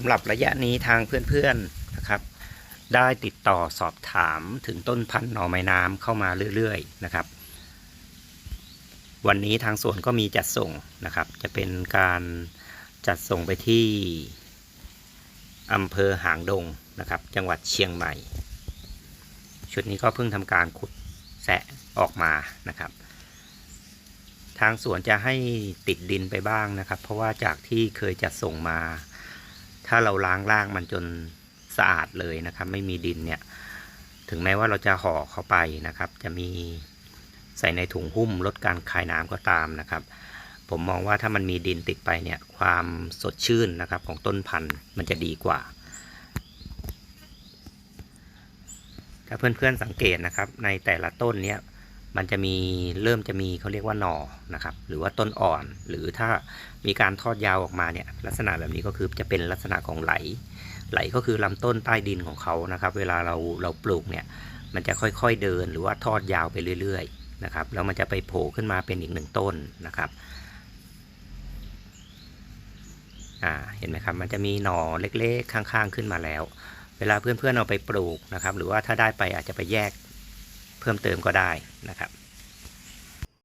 ำหรับระยะนี้ทางเพื่อนๆนะครับ ได้ติดต่อสอบถามถึงต้นพันธุ์หน่อไม้น้ำเข้ามาเรื่อยๆนะครับ วันนี้ทางสวนก็มีจัดส่งนะครับ จะเป็นการจัดส่งไปที่อำเภอหางดงนะครับ จังหวัดเชียงใหม่ ชุดนี้ก็เพิ่งทำการขุดแสะออกมานะครับ ทางสวนจะให้ติดดินไปบ้างนะครับ เพราะว่าจากที่เคยจัดส่งมา ถ้าเราล้างล่างมันจนสะอาดเลยนะครับ ไม่มีดินเนี่ย ถึงแม้ว่าเราจะห่อเข้าไปนะครับ จะมีใส่ในถุงหุ้มลดการคายน้ำก็ตามนะครับ ผมมองว่าถ้ามันมีดินติดไปเนี่ย ความสดชื่นนะครับของต้นพันธุ์มันจะดีกว่า ถ้าเพื่อนๆสังเกตนะครับ ในแต่ละต้นเนี่ย มันจะมีเริ่มจะมีเขาเรียกว่าหน่อนะครับ หรือว่าต้นอ่อน หรือถ้ามีการทอดยาวออกมาเนี่ย ลักษณะแบบนี้ก็คือจะเป็นลักษณะของไหล ไหลก็คือลำต้นใต้ดินของเขานะครับ เวลาเราเราปลูกเนี่ย มันจะค่อยๆเดินหรือว่าทอดยาวไปเรื่อยๆนะครับ แล้วมันจะไปโผล่ขึ้นมาเป็นอีกหนึ่งต้นนะครับอ่าเห็นไหมครับ มันจะมีหน่อเล็กๆ ข้างๆ ขึ้นมาแล้ว เวลาเพื่อนๆเอาไปปลูกนะครับ หรือว่าถ้าได้ไปอาจจะไปแยก พิ่มเติมก็ได้นะครับ